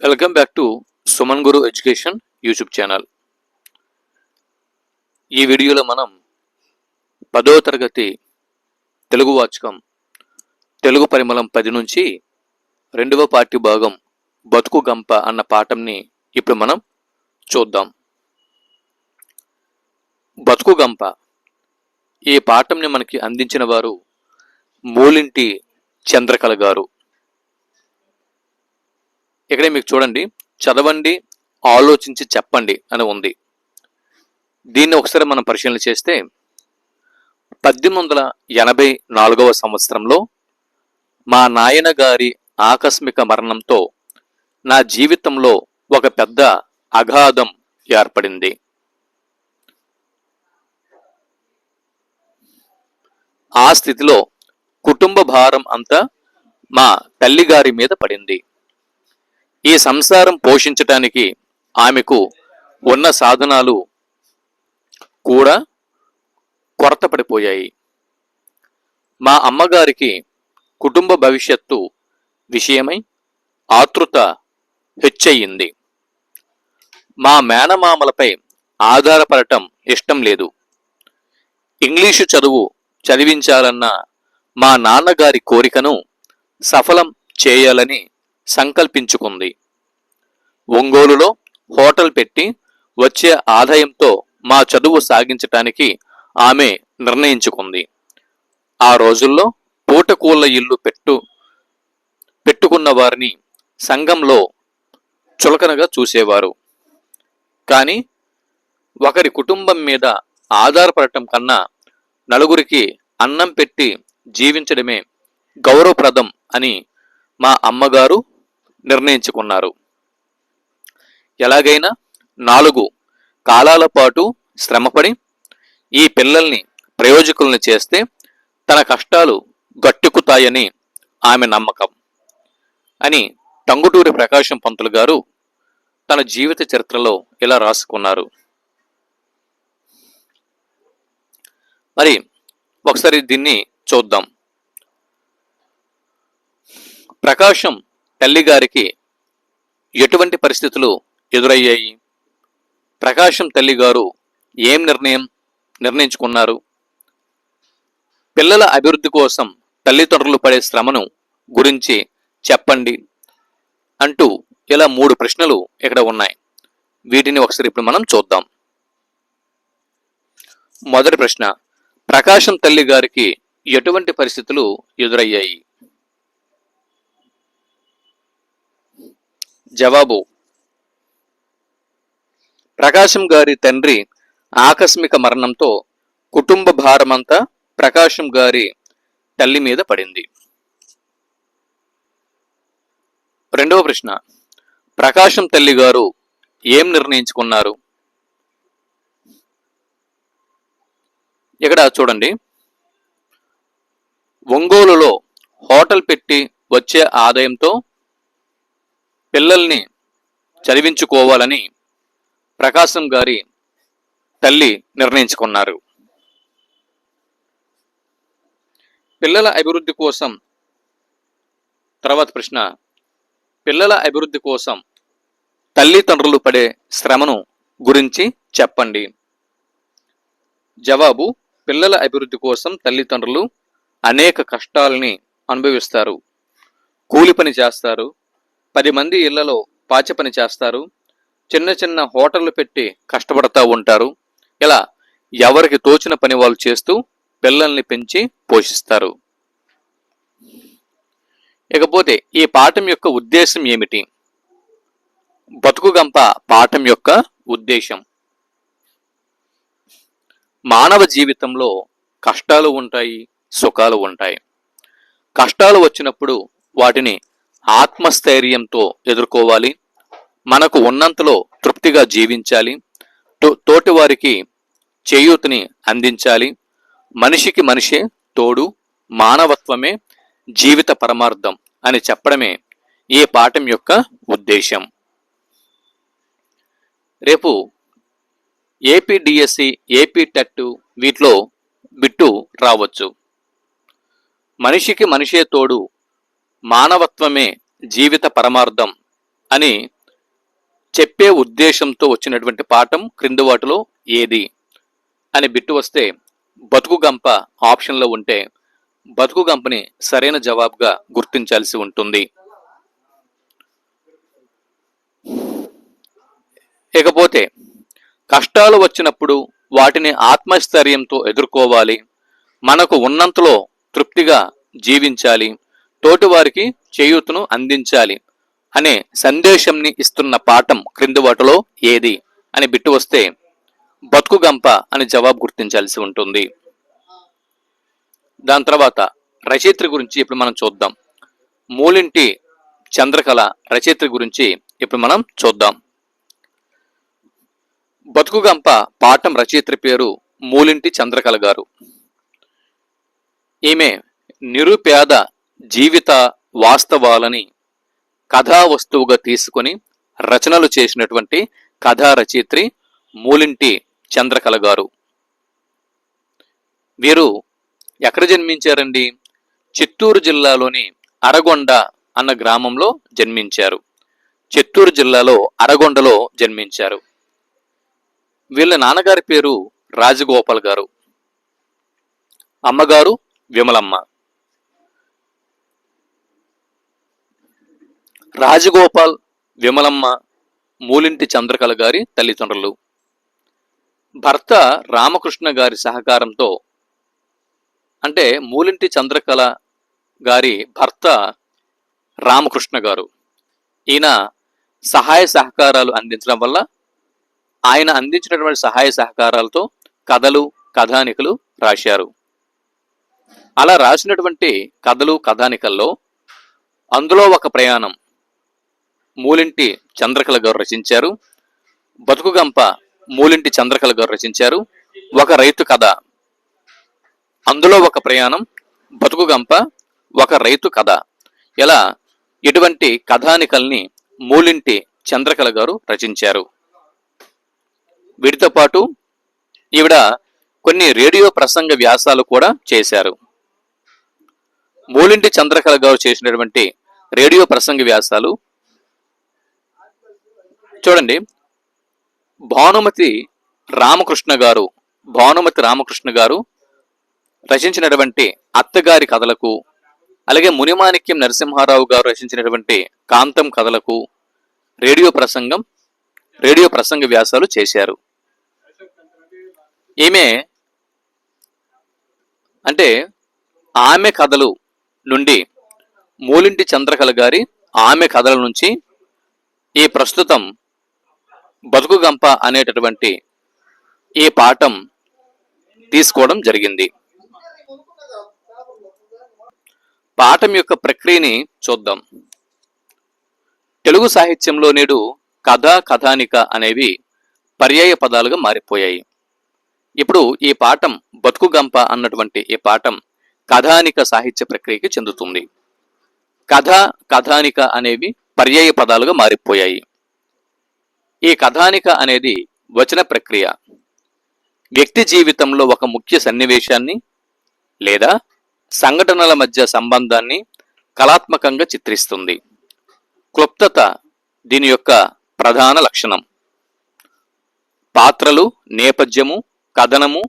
Welcome back to Suman Guru education YouTube channel. ఈ వీడియోలో మనం పదో తరగతి తెలుగు వాచకం తెలుగు పరిమళం పది నుంచి రెండవ పాఠ్య భాగం బతుకు గంప అన్న పాఠంని ఇప్పుడు మనం చూద్దాం. బతుకు గంప ఈ పాఠంని మనకి అందించిన వారు మూలింటి చంద్రకళ గారు. ఇక్కడే మీకు చూడండి చదవండి ఆలోచించి చెప్పండి అని ఉంది. దీన్ని ఒకసారి మనం పరిశీలన చేస్తే పద్దెనిమిది వందల ఎనభై నాలుగవ సంవత్సరంలో మా నాయన గారి ఆకస్మిక మరణంతో నా జీవితంలో ఒక పెద్ద అగాధం ఏర్పడింది. ఆ స్థితిలో కుటుంబ భారం అంతా మా తల్లిగారి మీద పడింది. ఈ సంసారం పోషించటానికి ఆమెకు ఉన్న సాధనాలు కూడా కొరత పడిపోయాయి. మా అమ్మగారికి కుటుంబ భవిష్యత్తు విషయమై ఆతృత హెచ్చయింది. మా మేనమామలపై ఆధారపడటం ఇష్టం లేదు. ఇంగ్లీషు చదువు చదివించాలన్న మా నాన్నగారి కోరికను సఫలం చేయాలని సంకల్పించుకుంది. ఒంగోలులో హోటల్ పెట్టి వచ్చే ఆదాయంతో మా చదువు సాగించటానికి ఆమె నిర్ణయించుకుంది. ఆ రోజుల్లో పూటకూళ్ళ ఇల్లు పెట్టు పెట్టుకున్న వారిని సంఘంలో చులకనగా చూసేవారు. కానీ ఒకరి కుటుంబం మీద ఆధారపడటం కన్నా నలుగురికి అన్నం పెట్టి జీవించడమే గౌరవప్రదం అని మా అమ్మగారు నిర్ణయించుకున్నారు. ఎలాగైనా నాలుగు కాలాల పాటు శ్రమపడి ఈ పిల్లల్ని ప్రయోజకుల్ని చేస్తే తన కష్టాలు గట్టెక్కుతాయని ఆమె నమ్మకం అని టంగుటూరి ప్రకాశం పంతులు గారు తన జీవిత చరిత్రలో ఇలా రాసుకున్నారు. మరి ఒకసారి దీన్ని చూద్దాం. ప్రకాశం తల్లిగారికి ఎటువంటి పరిస్థితులు ఎదురయ్యాయి? ప్రకాశం తల్లిగారు ఏం నిర్ణయం నిర్ణయించుకున్నారు? పిల్లల అభివృద్ధి కోసం తల్లిదండ్రులు పడే శ్రమను గురించి చెప్పండి అంటూ ఇలా మూడు ప్రశ్నలు ఇక్కడ ఉన్నాయి. వీటిని ఒకసారి ఇప్పుడు మనం చూద్దాం. మొదటి ప్రశ్న ప్రకాశం తల్లి గారికి ఎటువంటి పరిస్థితులు ఎదురయ్యాయి? జవాబు. ప్రకాశం గారి తండ్రి ఆకస్మిక మరణంతో కుటుంబ భారమంతా ప్రకాశం గారి తల్లి మీద పడింది. రెండవ ప్రశ్న. ప్రకాశం తల్లి గారు ఏం నిర్ణయించుకున్నారు? ఇక్కడ చూడండి. ఒంగోలులో హోటల్ పెట్టి వచ్చే ఆదాయంతో పిల్లల్ని చదివించుకోవాలని ప్రకాశం గారి తల్లి నిర్ణయించుకున్నారు. పిల్లల అభివృద్ధి కోసం తర్వాత ప్రశ్న పిల్లల అభివృద్ధి కోసం తల్లిదండ్రులు పడే శ్రమను గురించి చెప్పండి. జవాబు పిల్లల అభివృద్ధి కోసం తల్లిదండ్రులు అనేక కష్టాలని అనుభవిస్తారు. కూలి పని చేస్తారు. పది మంది ఇళ్ళలో పాచి పని చేస్తారు. చిన్న చిన్న హోటళ్ళు పెట్టి కష్టపడతా ఉంటారు. ఇలా ఎవరికి తోచిన పని వాళ్ళు చేస్తూ పిల్లల్ని పెంచి పోషిస్తారు. ఇకపోతే ఈ పాఠం యొక్క ఉద్దేశం ఏమిటి? బతుకుగంప పాఠం యొక్క ఉద్దేశం. మానవ జీవితంలో కష్టాలు ఉంటాయి సుఖాలు ఉంటాయి. కష్టాలు వచ్చినప్పుడు వాటిని ఆత్మస్థైర్యంతో ఎదుర్కోవాలి. మనకు ఉన్నంతలో తృప్తిగా జీవించాలి. తో- తోటివారికి చేయూతని అందించాలి. మనిషికి మనిషే తోడు మానవత్వమే జీవిత పరమార్థం అని చెప్పడమే ఈ పాఠం యొక్క ఉద్దేశం రేపు ఏపీడిఎస్సి ఏపీ టెట్ వీటిలో బిట్టు రావచ్చు. మనిషికి మనిషే తోడు మానవత్వమే జీవిత పరమార్థం అని చెప్పే ఉద్దేశంతో వచ్చినటువంటి పాఠం క్రింది వాటిలో ఏది అని బిట్టు వస్తే బతుకు గంప ఆప్షన్లో ఉంటే బతుకు గంపని సరైన జవాబుగా గుర్తించాల్సి ఉంటుంది. ఇకపోతే కష్టాలు వచ్చినప్పుడు వాటిని ఆత్మస్థైర్యంతో ఎదుర్కోవాలి మనకు ఉన్నంతలో తృప్తిగా జీవించాలి తోటివారికి చేయూతను అందించాలి అనే సందేశంని ఇస్తున్న పాఠం క్రింది వాటిలో ఏది అని బిట్టు వస్తే బతుకుగంప అని జవాబు గుర్తించాల్సి ఉంటుంది. దాని తర్వాత రచయిత్రి గురించి ఇప్పుడు మనం చూద్దాం. మూలింటి చంద్రకళ రచయిత్రి గురించి ఇప్పుడు మనం చూద్దాం. బతుకుగంప పాఠం రచయిత్రి పేరు మూలింటి చంద్రకళ గారు. ఈమె నిరుపేద జీవిత వాస్తవాలని కథా వస్తువుగా తీసుకొని రచనలు చేసినటువంటి కథా రచయిత్రి మూలింటి చంద్రకళ గారు. వీరు ఎక్కడ జన్మించారండి? చిత్తూరు జిల్లాలోని అరగొండ అన్న గ్రామంలో జన్మించారు. చిత్తూరు జిల్లాలో అరగొండలో జన్మించారు. వీళ్ళ నాన్నగారి పేరు రాజగోపాల్ గారు. అమ్మగారు విమలమ్మ. రాజగోపాల్ విమలమ్మ మూలింటి చంద్రకళ గారి తల్లిదండ్రులు. భర్త రామకృష్ణ గారి సహకారంతో అంటే మూలింటి చంద్రకళ గారి భర్త రామకృష్ణ గారు. ఈయన సహాయ సహకారాలు అందించడం వల్ల ఆయన అందించినటువంటి సహాయ సహకారాలతో కథలు కథానికలు రాశారు. అలా రాసినటువంటి కథలు కథానికల్లో అందులో ఒక ప్రయాణం. మూలింటి చంద్రకళ గారు రచించారు. బతుకుగంప మూలింటి చంద్రకళ గారు రచించారు. ఒక రైతు కథ. అందులో ఒక ప్రయాణం. బతుకుగంప ఒక రైతు కథ. ఇలా ఇటువంటి కథానికల్ని మూలింటి చంద్రకళ గారు రచించారు. వీటితో పాటు ఈవిడ కొన్ని రేడియో ప్రసంగ వ్యాసాలు కూడా చేశారు. మూలింటి చంద్రకళ గారు చేసినటువంటి రేడియో ప్రసంగ వ్యాసాలు చూడండి. భానుమతి రామకృష్ణ గారు భానుమతి రామకృష్ణ గారు రచించినటువంటి అత్తగారి కథలకు అలాగే మునిమాణిక్యం నరసింహారావు గారు రచించినటువంటి కాంతం కథలకు రేడియో ప్రసంగం రేడియో ప్రసంగ వ్యాసాలు చేశారు. ఈమె అంటే ఆమె కథలు నుండి మూలింటి చంద్రకళ గారి ఆమె కథల నుంచి ఈ ప్రస్తుతం బతుకుగంప అనేటటువంటి ఈ పాఠం తీసుకోవడం జరిగింది. పాఠం యొక్క ప్రక్రియని చూద్దాం. తెలుగు సాహిత్యంలో నేడు కథ కథానిక అనేవి పర్యాయ పదాలుగా మారిపోయాయి. ఇప్పుడు ఈ పాఠం బతుకుగంప అన్నటువంటి ఈ పాఠం కథానిక సాహిత్య ప్రక్రియకి చెందుతుంది. కథ కథానిక అనేవి పర్యాయ పదాలుగా మారిపోయాయి. ఈ కథానిక అనేది వచన ప్రక్రియ. వ్యక్తి జీవితంలో ఒక ముఖ్య సన్నివేశాన్ని లేదా సంఘటనల మధ్య సంబంధాన్ని కళాత్మకంగా చిత్రిస్తుంది. క్లుప్తత దీని యొక్క ప్రధాన లక్షణం. పాత్రలు నేపథ్యము కథనము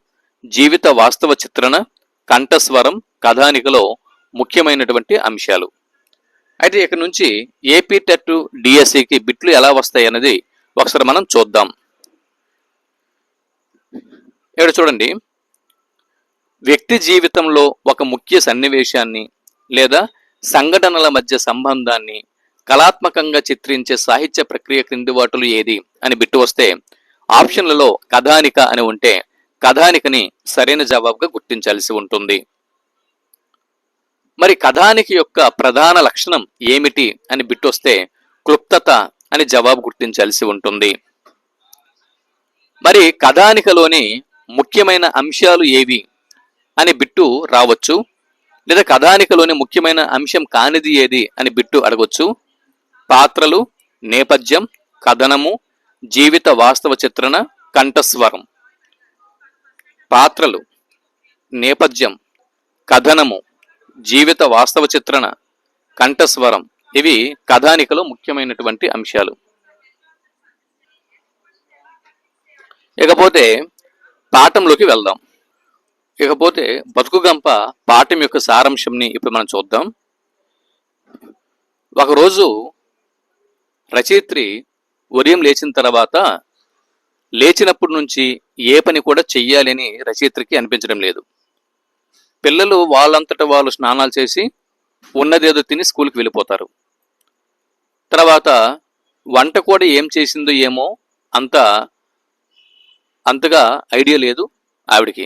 జీవిత వాస్తవ చిత్రణ కంఠస్వరం కథానికలో ముఖ్యమైనటువంటి అంశాలు. అయితే ఇక నుంచి ఏపీ టెట్ డిఎస్సికి బిట్లు ఎలా వస్తాయి అనేది ఒకసారి మనం చూద్దాం. ఇక్కడ చూడండి. వ్యక్తి జీవితంలో ఒక ముఖ్య సన్నివేశాన్ని లేదా సంఘటనల మధ్య సంబంధాన్ని కళాత్మకంగా చిత్రించే సాహిత్య ప్రక్రియ క్రింది వాటులు ఏది అని బిట్టు వస్తే ఆప్షన్లలో కథానిక అని ఉంటే కథానికని సరైన జవాబుగా గుర్తించాల్సి ఉంటుంది. మరి కథానిక యొక్క ప్రధాన లక్షణం ఏమిటి అని బిట్టొస్తే క్లుప్తత అని జవాబు గుర్తించాల్సి ఉంటుంది. మరి కథానికలోని ముఖ్యమైన అంశాలు ఏవి అని బిట్టు రావచ్చు. లేదా కథానికలోని ముఖ్యమైన అంశం కానిది ఏది అని బిట్టు అడగొచ్చు. పాత్రలు నేపథ్యం కథనము జీవిత వాస్తవ చిత్రణ కంఠస్వరం. పాత్రలు నేపథ్యం కథనము జీవిత వాస్తవ చిత్రణ కంఠస్వరం. ఇవి కథానికలో ముఖ్యమైనటువంటి అంశాలు. ఇకపోతే పాఠంలోకి వెళ్దాం. ఇకపోతే బతుకుగంప పాఠం యొక్క సారాంశంని ఇప్పుడు మనం చూద్దాం. ఒకరోజు రచయిత్రి ఉదయం లేచిన తర్వాత లేచినప్పటి నుంచి ఏ పని కూడా చెయ్యాలని రచయిత్రికి అనిపించడం లేదు. పిల్లలు వాళ్ళంతటా వాళ్ళు స్నానాలు చేసి ఉన్నదేదో తిని స్కూల్కి వెళ్ళిపోతారు. తర్వాత వంట కూడా ఏం చేసిందో ఏమో అంత అంతగా ఐడియా లేదు ఆవిడికి.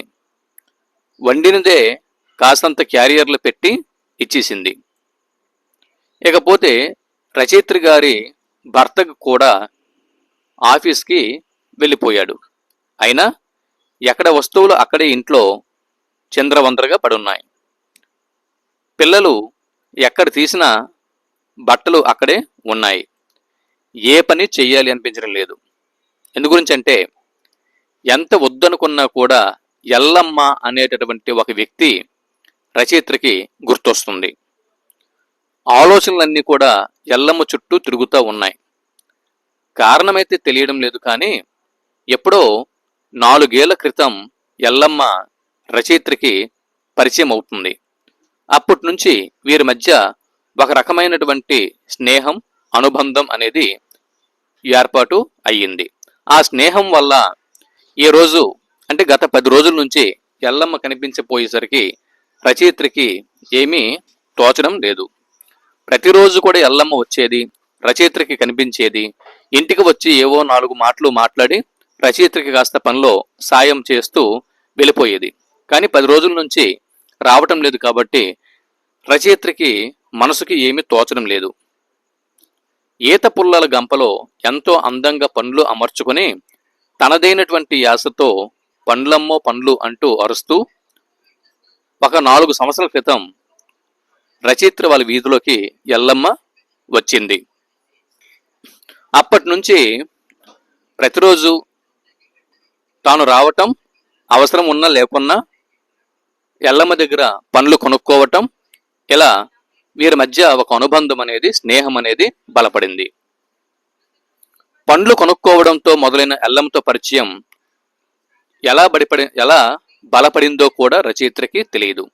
వండినదే కాసంత క్యారియర్లు పెట్టి ఇచ్చేసింది. ఇకపోతే రచయిత్రి గారి భర్తకు కూడా ఆఫీస్కి వెళ్ళిపోయాడు. అయినా ఎక్కడ వస్తువులు అక్కడే ఇంట్లో చంద్రవందరగా పడున్నాయి. పిల్లలు ఎక్కడ తీసినా బట్టలు అక్కడే ఉన్నాయి. ఏ పని చెయ్యాలి అనిపించడం లేదు. ఎందు గురించి అంటే ఎంత వద్దనుకున్నా కూడా ఎల్లమ్మ అనేటటువంటి ఒక వ్యక్తి రచయిత్రికి గుర్తొస్తుంది. ఆలోచనలన్నీ కూడా ఎల్లమ్మ చుట్టూ తిరుగుతూ ఉన్నాయి. కారణమైతే తెలియడం లేదు కానీ ఎప్పుడో నాలుగేళ్ళ క్రితం ఎల్లమ్మ రచయిత్రికి పరిచయం అవుతుంది అప్పటి నుంచి వీరి మధ్య ఒక రకమైనటువంటి స్నేహం అనుబంధం అనేది ఏర్పాటు అయ్యింది. ఆ స్నేహం వల్ల ఈ రోజు అంటే గత పది రోజుల నుంచి ఎల్లమ్మ కనిపించపోయేసరికి రచయిత్రికి ఏమీ తోచడం లేదు. ప్రతిరోజు కూడా ఎల్లమ్మ వచ్చేది రచయిత్రికి కనిపించేది ఇంటికి వచ్చి ఏవో నాలుగు మాటలు మాట్లాడి రచయిత్రికి కాస్త పనిలో సాయం చేస్తూ వెళ్ళిపోయేది. కానీ పది రోజుల నుంచి రావటం లేదు కాబట్టి రచయిత్రికి మనసుకి ఏమీ తోచడం లేదు. ఈత పుల్లల గంపలో ఎంతో అందంగా పండ్లు అమర్చుకొని తనదైనటువంటి యాసతో పండ్లమ్మో పండ్లు అంటూ అరుస్తూ ఒక నాలుగు సంవత్సరాల క్రితం రచయిత్రి వాళ్ళ వీధిలోకి ఎల్లమ్మ వచ్చింది. అప్పటి నుంచి ప్రతిరోజు తాను రావటం అవసరం ఉన్నా లేకున్నా ఎల్లమ్మ దగ్గర పండ్లు కొనుక్కోవటం ఇలా వీరి మధ్య ఒక అనుబంధం అనేది స్నేహం అనేది బలపడింది. పండ్లు కొనుక్కోవడంతో మొదలైన ఎల్లమ్మతో పరిచయం ఎలా బడిపడి ఎలా బలపడిందో కూడా రచయిత్రికి తెలియదు.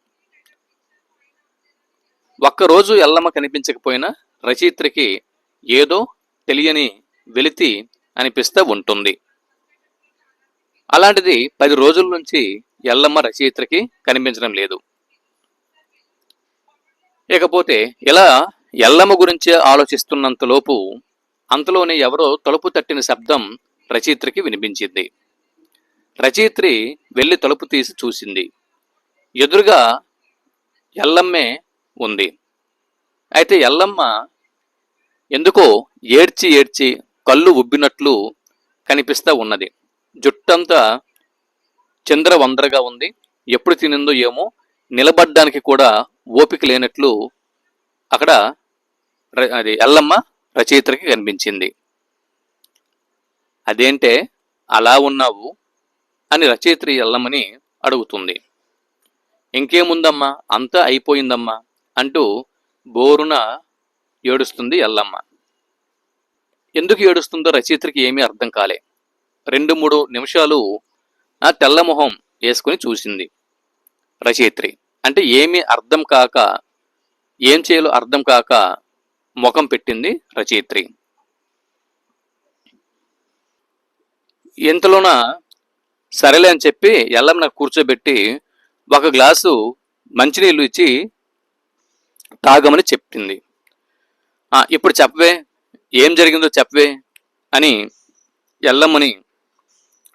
ఒక్కరోజు ఎల్లమ్మ కనిపించకపోయినా రచయిత్రికి ఏదో తెలియని వెలితి అనిపిస్తూ ఉంటుంది. అలాంటిది పది రోజుల నుంచి ఎల్లమ్మ రచయిత్రికి కనిపించడం లేదు. ఇకపోతే ఇలా ఎల్లమ్మ గురించి ఆలోచిస్తున్నంతలోపు అంతలోనే ఎవరో తలుపు తట్టిన శబ్దం రచయిత్రికి వినిపించింది. రచయిత్రి వెళ్ళి తలుపు తీసి చూసింది. ఎదురుగా ఎల్లమ్మే ఉంది. అయితే ఎల్లమ్మ ఎందుకో ఏడ్చి ఏడ్చి కళ్ళు ఉబ్బినట్లు కనిపిస్తూ ఉన్నది. జుట్టంతా చంద్రవందరగా ఉంది. ఎప్పుడు తినిందో ఏమో నిలబడ్డానికి కూడా ఓపిక లేనట్లు అక్కడ అది ఎల్లమ్మ రచయిత్రికి కనిపించింది. అదేంటే అలా ఉన్నావు? అని రచయిత్రి ఎల్లమ్మని అడుగుతుంది. ఇంకేముందమ్మా? అంతా అయిపోయిందమ్మా? అంటూ బోరున ఏడుస్తుంది ఎల్లమ్మ. ఎందుకు ఏడుస్తుందో రచయిత్రికి ఏమీ అర్థం కాలే. రెండు మూడు నిమిషాలు ఆ తెల్లమొహం వేసుకుని చూసింది రచయిత్రి. అంటే ఏమీ అర్థం కాక ఏం చేయాలో అర్థం కాక ముఖం పెట్టింది రచయిత్రి. ఇంతలోన సరేలే అని చెప్పి ఎల్లమ్మ నాకు కూర్చోబెట్టి ఒక గ్లాసు మంచినీళ్ళు ఇచ్చి తాగమని చెప్పింది. ఇప్పుడు చెప్పవే ఏం జరిగిందో చెప్పవే అని ఎల్లమ్మని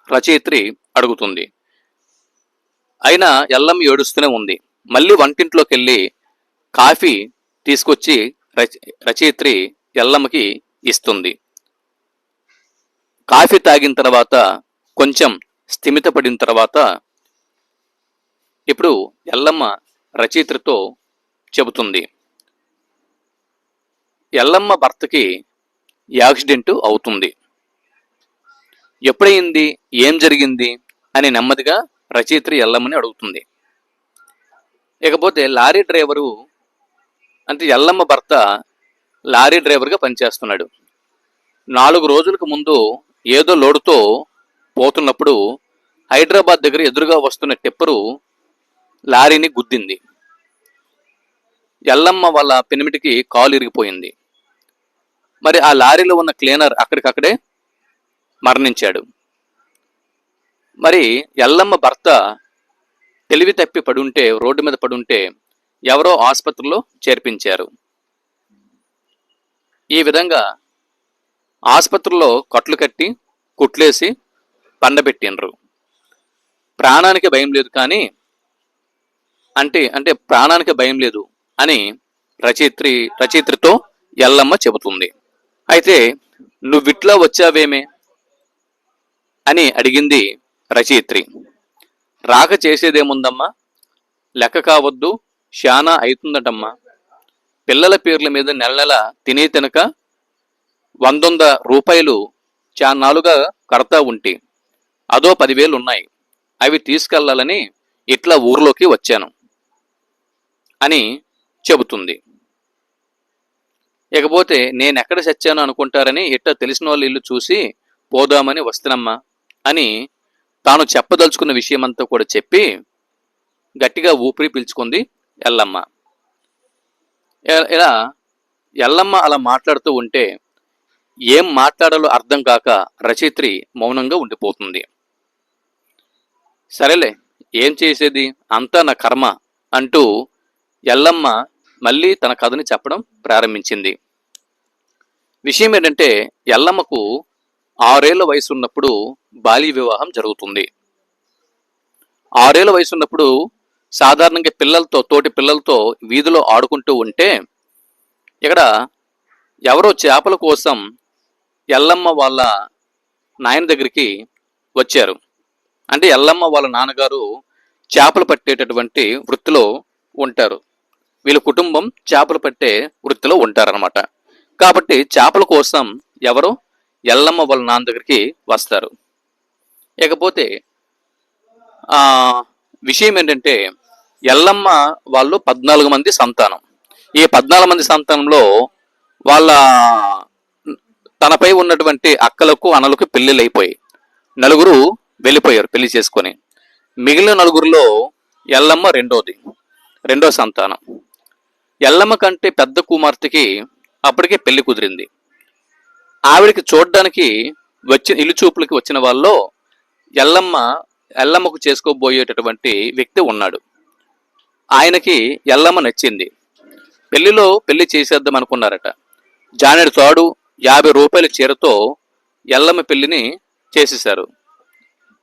రచయిత్రి అడుగుతుంది. అయినా ఎల్లమ్మ ఏడుస్తూనే ఉంది. మళ్ళీ వంటింట్లోకి వెళ్ళి కాఫీ తీసుకొచ్చి రచ రచయిత్రి ఎల్లమ్మకి ఇస్తుంది. కాఫీ తాగిన తర్వాత కొంచెం స్థిమితపడిన తర్వాత ఇప్పుడు ఎల్లమ్మ రచయిత్రితో చెబుతుంది. ఎల్లమ్మ భర్తకి యాక్సిడెంట్ అవుతుంది. ఎప్పుడైంది ఏం జరిగింది? అని నెమ్మదిగా రచయిత్రి ఎల్లమ్మని అడుగుతుంది. ఇకపోతే లారీ డ్రైవరు అంటే ఎల్లమ్మ భర్త లారీ డ్రైవర్గా పనిచేస్తున్నాడు. నాలుగు రోజులకు ముందు ఏదో లోడుతో పోతున్నప్పుడు హైదరాబాద్ దగ్గర ఎదురుగా వస్తున్న టిప్పరు లారీని గుద్దింది. ఎల్లమ్మ వాళ్ళ పెనిమిటికి కాలు ఇరిగిపోయింది. మరి ఆ లారీలో ఉన్న క్లీనర్ అక్కడికక్కడే మరణించాడు. మరి ఎల్లమ్మ భర్త తెలివి తప్పి పడుంటే రోడ్డు మీద పడుంటే ఎవరో ఆసుపత్రిలో చేర్పించారు. ఈ విధంగా ఆసుపత్రిలో కట్లు కట్టి కుట్లేసి పండబెట్టినరు ప్రాణానికి భయం లేదు కానీ అంటే అంటే ప్రాణానికి భయం లేదు అని రచయిత్రి రచయిత్రితో ఎల్లమ్మ చెబుతుంది. అయితే నువ్విట్లా వచ్చావేమే? అని అడిగింది రచయిత్రి. రాక చేసేదేముందమ్మా? లెక్క కావద్దు శానా అవుతుందటమ్మా పిల్లల పేర్ల మీద నెల నెల తినే తినక వందొంద రూపాయలు చాన్నాలుగా కడతా ఉంటే అదో పదివేలు ఉన్నాయి అవి తీసుకెళ్ళాలని ఇట్లా ఊర్లోకి వచ్చాను అని చెబుతుంది. ఇకపోతే నేనెక్కడ చచ్చాను అనుకుంటారని ఇట్లా తెలిసిన వాళ్ళ ఇల్లు చూసి పోదామని వస్తున్నమ్మా అని తాను చెప్పదలుచుకున్న విషయమంతా కూడా చెప్పి గట్టిగా ఊపిరి పీల్చుకుంది ఎల్లమ్మ. ఇలా ఎల్లమ్మ అలా మాట్లాడుతూ ఉంటే ఏం మాట్లాడాలో అర్థం కాక రచయిత్రి మౌనంగా ఉండిపోతుంది. సరేలే ఏం చేసేది? అంతా నా కర్మ అంటూ ఎల్లమ్మ మళ్ళీ తన కథని చెప్పడం ప్రారంభించింది. విషయం ఏంటంటే ఎల్లమ్మకు ఆరేళ్ళ వయసు ఉన్నప్పుడు బాల్య వివాహం జరుగుతుంది. ఆరేళ్ళ వయసు ఉన్నప్పుడు సాధారణంగా పిల్లలతో తోటి పిల్లలతో వీధిలో ఆడుకుంటూ ఉంటే ఇక్కడ ఎవరో చేపల కోసం ఎల్లమ్మ వాళ్ళ నాయన దగ్గరికి వచ్చారు. అంటే ఎల్లమ్మ వాళ్ళ నాన్నగారు చేపలు పట్టేటటువంటి వృత్తిలో ఉంటారు. వీళ్ళ కుటుంబం చేపలు పట్టే వృత్తిలో ఉంటారనమాట కాబట్టి చేపల కోసం ఎవరో ఎల్లమ్మ వాళ్ళ నాన్న దగ్గరికి వస్తారు. ఇకపోతే విషయం ఏంటంటే ఎల్లమ్మ వాళ్ళు పద్నాలుగు మంది సంతానం. ఈ పద్నాలుగు మంది సంతానంలో వాళ్ళ తనపై ఉన్నటువంటి అక్కలకు అనలకు పెళ్ళిళ్ళు అయిపోయి నలుగురు వెళ్ళిపోయారు పెళ్ళి చేసుకొని. మిగిలిన నలుగురిలో ఎల్లమ్మ రెండోది రెండో సంతానం. ఎల్లమ్మ కంటే పెద్ద కుమార్తెకి అప్పటికే పెళ్ళి కుదిరింది. ఆవిడకి చూడడానికి వచ్చి ఇల్లు చూపులకి వచ్చిన వాళ్ళలో ఎల్లమ్మ ఎల్లమ్మకు చేసుకోబోయేటటువంటి వ్యక్తి ఉన్నాడు. ఆయనకి ఎల్లమ్మ నచ్చింది. పెళ్ళిలో పెళ్ళి చేసేద్దాం అనుకున్నారట. జానెడు తాడు యాభై రూపాయల చీరతో ఎల్లమ్మ పెళ్ళిని చేసేశారు.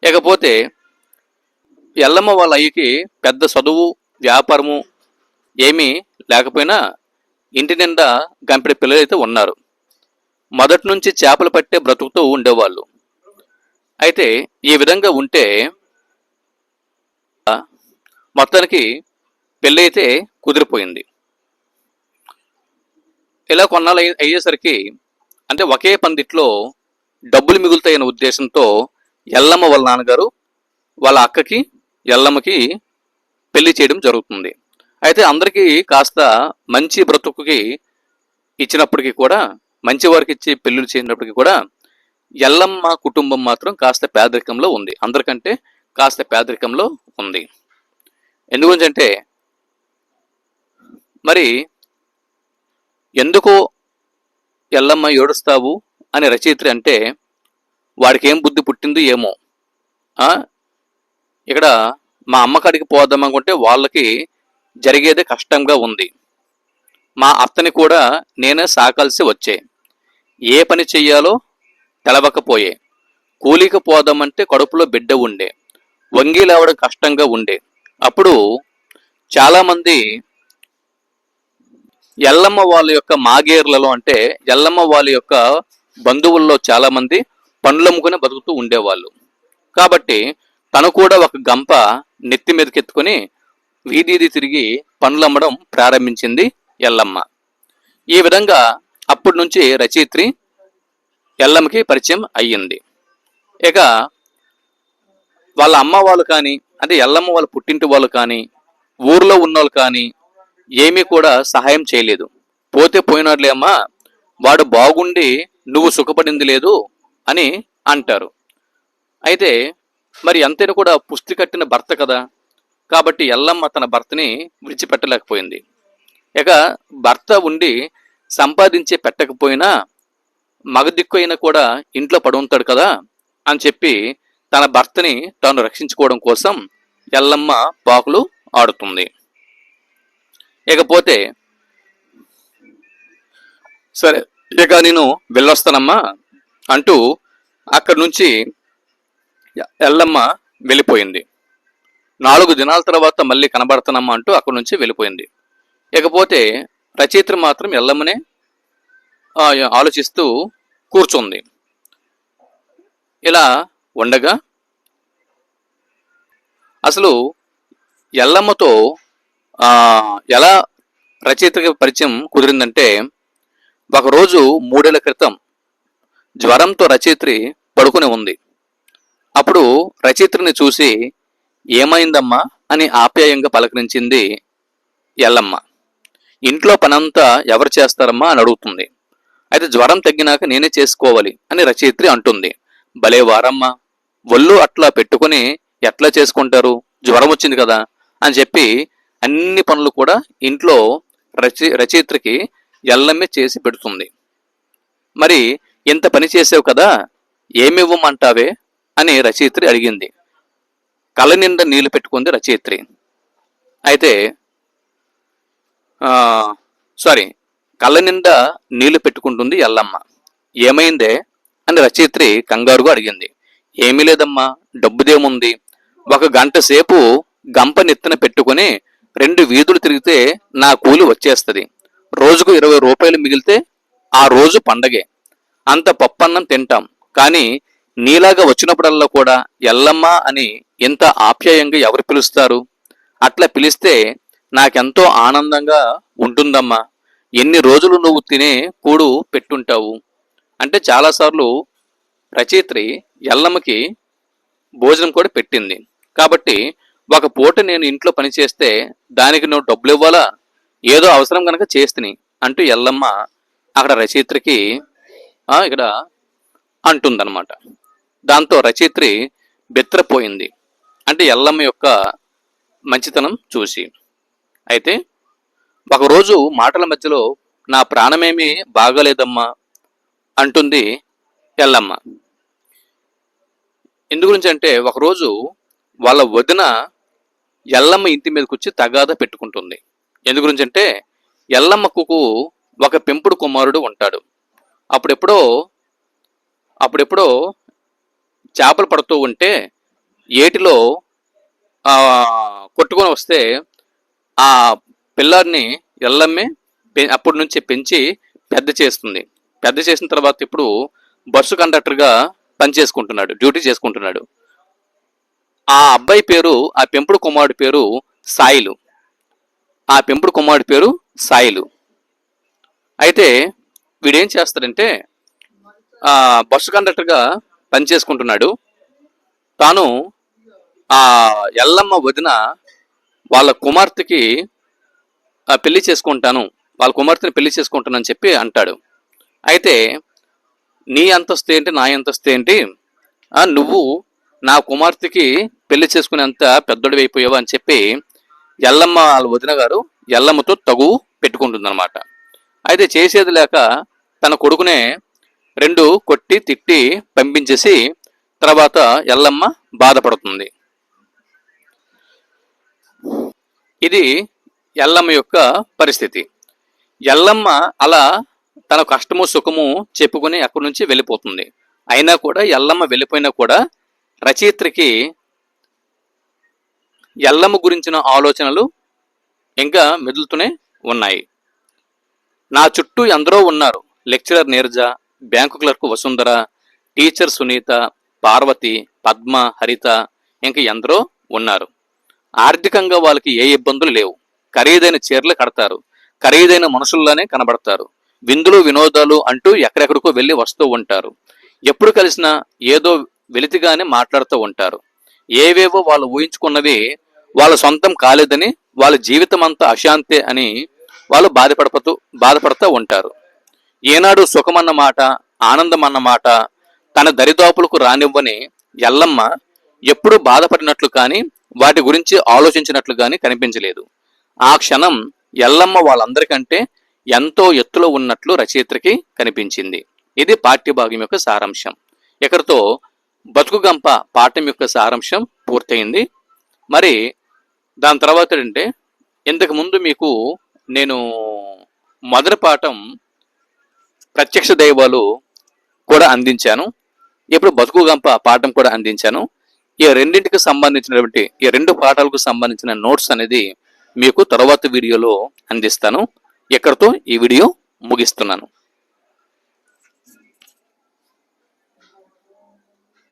ఇకపోతే ఎల్లమ్మ వాళ్ళ అయ్యకి పెద్ద చదువు వ్యాపారము ఏమీ లేకపోయినా ఇంటి నిండా గంపెడి పిల్లలు అయితే ఉన్నారు. మొదటి నుంచి చేపలు పట్టే బ్రతుకుతూ ఉండేవాళ్ళు. అయితే ఈ విధంగా ఉంటే మొత్తానికి పెళ్ళి అయితే కుదిరిపోయింది. ఇలా కొన్నాళ్ళు అయ్యే- అయ్యేసరికి అంటే ఒకే పందిట్లో డబ్బులు మిగులుతాయనే ఉద్దేశంతో ఎల్లమ్మ వాళ్ళ నాన్నగారు వాళ్ళ అక్కకి ఎల్లమ్మకి పెళ్ళి చేయడం జరుగుతుంది. అయితే అందరికీ కాస్త మంచి బ్రతుకుకి ఇచ్చినప్పటికీ కూడా మంచి వారికి ఇచ్చి పెళ్ళిళ్ళు చేసినప్పటికీ కూడా ఎల్లమ్మ కుటుంబం మాత్రం కాస్త పేదరికంలో ఉంది. అందరికంటే కాస్త పేదరికంలో ఉంది. ఎందుకంటే మరి ఎందుకో ఎల్లమ్మ ఏడుస్తావు అని రచయిత్రి అంటే వాడికి ఏం బుద్ధి పుట్టింది ఏమో. ఇక్కడ మా అమ్మకాడికి పోదాం అనుకుంటే వాళ్ళకి జరిగేదే కష్టంగా ఉంది. మా అత్తని కూడా నేనే సాకాల్సి వచ్చే. ఏ పని చెయ్యాలో తెలవకపోయే. కూలికి పోదామంటే కడుపులో బిడ్డ ఉండే. వంగి లేవడం కష్టంగా ఉండే. అప్పుడు చాలామంది ఎల్లమ్మ వాళ్ళ యొక్క మాగేర్లలో అంటే ఎల్లమ్మ వాళ్ళ యొక్క బంధువుల్లో చాలామంది పండ్లు అమ్ముకుని బతుకుతూ ఉండేవాళ్ళు. కాబట్టి తను కూడా ఒక గంప నెత్తి మీదకెత్తుకొని వీధి తిరిగి పండ్లు అమ్మడం ప్రారంభించింది ఎల్లమ్మ. ఈ విధంగా అప్పటి నుంచి రచయిత్రి ఎల్లమ్మకి పరిచయం అయ్యింది. ఇక వాళ్ళ అమ్మ వాళ్ళు కానీ అంటే ఎల్లమ్మ వాళ్ళ పుట్టింటి వాళ్ళు కానీ ఊర్లో ఉన్నోళ్ళు కానీ ఏమీ కూడా సహాయం చేయలేదు. పోతే పోయినట్లే అమ్మా వాడు బాగుండి నువ్వు సుఖపడింది లేదు అని అంటారు. అయితే మరి అంతేనా కూడా పుష్టి కట్టిన భర్త కదా? కాబట్టి ఎల్లమ్మ తన భర్తని విడిచిపెట్టలేకపోయింది. ఇక భర్త ఉండి సంపాదించే పెట్టకపోయినా మగ దిక్కు అయినా కూడా ఇంట్లో పడుంటాడు కదా అని చెప్పి తన భర్తని తాను రక్షించుకోవడం కోసం ఎల్లమ్మ పాకులు ఆడుతుంది. ఇకపోతే సరే ఇక నేను వెళ్ళొస్తానమ్మా అంటూ అక్కడి నుంచి ఎల్లమ్మ వెళ్ళిపోయింది. నాలుగు దినాల తర్వాత మళ్ళీ కనబడతానమ్మా అంటూ అక్కడి నుంచి వెళ్ళిపోయింది. ఇకపోతే రచయిత్రి మాత్రం ఎల్లమ్మనే ఆలోచిస్తూ కూర్చుంది. ఇలా ఉండగా అసలు ఎల్లమ్మతో ఎలా రచయితకి పరిచయం కుదిరిందంటే ఒకరోజు మూడేళ్ళ క్రితం జ్వరంతో రచయిత్రి పడుకుని ఉంది. అప్పుడు రచయిత్రిని చూసి ఏమైందమ్మా? అని ఆప్యాయంగా పలకరించింది ఎల్లమ్మ. ఇంట్లో పనంతా ఎవరు చేస్తారమ్మా అని అడుగుతుంది. అయితే జ్వరం తగ్గినాక నేనే చేసుకోవాలి అని రచయిత్రి అంటుంది. భలే వారమ్మా ఒళ్ళు అట్లా పెట్టుకుని ఎట్లా చేసుకుంటారు? జ్వరం వచ్చింది కదా అని చెప్పి అన్ని పనులు కూడా ఇంట్లో రచయి రచయిత్రికి ఎల్లమ్మే చేసి పెడుతుంది. మరి ఇంత పని చేసావు కదా ఏమివ్వమంటావే అని రచయిత్రి అడిగింది. కళ్ళ నిండా నీళ్ళు పెట్టుకుంది రచయిత్రి. అయితే సారీ కళ్ళ నిండా నీళ్ళు పెట్టుకుంటుంది ఎల్లమ్మ. ఏమైందే? అని రచయిత్రి కంగారుగా అడిగింది. ఏమీ లేదమ్మా డబ్బుదేముంది? ఒక గంట సేపు గంప నెత్తిన పెట్టుకుని రెండు వీధులు తిరిగితే నా కూలి వచ్చేస్తుంది. రోజుకు ఇరవై రూపాయలు మిగిలితే ఆ రోజు పండగే. అంత పప్పన్నం తింటాం. కానీ నీలాగా వచ్చినప్పుడల్లా కూడా ఎల్లమ్మ అని ఎంత ఆప్యాయంగా ఎవరు పిలుస్తారు? అట్లా పిలిస్తే నాకెంతో ఆనందంగా ఉంటుందమ్మా. ఎన్ని రోజులు నువ్వు తినే కూడు పెట్టుంటావు? అంటే చాలాసార్లు రచయిత్రి ఎల్లమ్మకి భోజనం కూడా పెట్టింది. కాబట్టి ఒక పూట నేను ఇంట్లో పనిచేస్తే దానికి నువ్వు డబ్బులు ఇవ్వాలా ఏదో అవసరం కనుక చేస్తుని అంటూ ఎల్లమ్మ అక్కడ రచయిత్రికి ఇక్కడ అంటుందన్నమాట. దాంతో రచయిత్రి బెత్తరపోయింది. అంటే ఎల్లమ్మ యొక్క మంచితనం చూసి. అయితే ఒకరోజు మాటల మధ్యలో నా ప్రాణమేమీ బాగాలేదమ్మా అంటుంది ఎల్లమ్మ. ఎందు గురించి అంటే ఒకరోజు వాళ్ళ వదిన ఎల్లమ్మ ఇంటి మీదకి వచ్చి తగాద పెట్టుకుంటుంది. ఎందు గురించి అంటే ఎల్లమ్మకు ఒక పెంపుడు కుమారుడు ఉంటాడు. అప్పుడెప్పుడో అప్పుడెప్పుడో చేపలు పడుతూ ఉంటే ఏటిలో కొట్టుకొని వస్తే ఆ పిల్లర్ని ఎల్లమ్మే అప్పటి నుంచి పెంచి పెద్ద చేస్తుంది. పెద్ద చేసిన తర్వాత ఇప్పుడు బస్సు కండక్టర్గా పనిచేసుకుంటున్నాడు డ్యూటీ చేసుకుంటున్నాడు. ఆ అబ్బాయి పేరు ఆ పెంపుడు కుమారుడి పేరు సాయిలు. ఆ పెంపుడు కుమారుడి పేరు సాయిలు. అయితే వీడేం చేస్తాడంటే బస్సు కండక్టర్గా పనిచేసుకుంటున్నాడు. తాను ఆ ఎల్లమ్మ వదిన వాళ్ళ కుమార్తెకి ఆ, పెళ్ళి చేసుకుంటాను వాళ్ళ కుమార్తెని పెళ్ళి చేసుకుంటానని చెప్పి అంటాడు. అయితే నీ అంతస్తు ఏంటి నా అంతస్తు ఏంటి? నువ్వు నా కుమార్తెకి పెళ్ళి చేసుకునేంత పెద్దోడు అయిపోయావు అని చెప్పి ఎల్లమ్మ వాళ్ళ వదిన గారు ఎల్లమ్మతో తగు పెట్టుకుంటుందన్నమాట. అయితే చేసేది లేక తన కొడుకునే రెండు కొట్టి తిట్టి పంపించేసి తర్వాత ఎల్లమ్మ బాధపడుతుంది. ఇది ఎల్లమ్మ యొక్క పరిస్థితి. ఎల్లమ్మ అలా తన కష్టము సుఖము చెప్పుకుని అక్కడి నుంచి వెళ్ళిపోతుంది. అయినా కూడా ఎల్లమ్మ వెళ్ళిపోయినా కూడా రచయిత్రికి ఎల్లమ్మ గురించిన ఆలోచనలు ఇంకా మెదులుతూనే ఉన్నాయి. నా చుట్టూ ఎందరో ఉన్నారు. Lecturer Neeraja bank clerk Vasundhara teacher Sunitha Parvathi Padma Haritha ఇంకా ఎందరో ఉన్నారు. ఆర్థికంగా వాళ్ళకి ఏ ఇబ్బందులు లేవు. ఖరీదైన చీరలు కడతారు. ఖరీదైన మనుషుల్లోనే కనబడతారు. విందులు వినోదాలు అంటూ ఎక్కడెక్కడికో వెళ్ళి వస్తూ ఉంటారు. ఎప్పుడు కలిసినా ఏదో వెలితిగానే మాట్లాడుతూ ఉంటారు. ఏవేవో వాళ్ళు ఊహించుకున్నవి వాళ్ళ సొంతం కాలేదని వాళ్ళ జీవితం అంతా అశాంతే అని వాళ్ళు బాధపడపతూ బాధపడుతూ ఉంటారు. ఏనాడు సుఖమన్న మాట ఆనందం అన్న మాట తన దరిదాపులకు రానివ్వని ఎల్లమ్మ ఎప్పుడూ బాధపడినట్లు కానీ వాటి గురించి ఆలోచించినట్లు కానీ కనిపించలేదు. ఆ క్షణం ఎల్లమ్మ వాళ్ళందరికంటే ఎంతో ఎత్తులో ఉన్నట్లు రచయిత్రికి కనిపించింది. ఇది పాఠ్యభాగం యొక్క సారాంశం. ఇక్కడితో బతుకుగంప పాఠం యొక్క సారాంశం పూర్తయింది. మరి దాని తర్వాత అంటే ఇంతకు ముందు మీకు నేను మొదటి పాఠం ప్రత్యక్ష దైవాలు కూడా అందించాను. ఇప్పుడు బతుకుగంప పాఠం కూడా అందించాను. ఈ రెండింటికి సంబంధించినటువంటి ఈ రెండు పాఠాలకు సంబంధించిన నోట్స్ అనేది మీకు తర్వాత వీడియోలో అందిస్తాను. ఇక్కడతో ఈ వీడియో ముగిస్తున్నాను.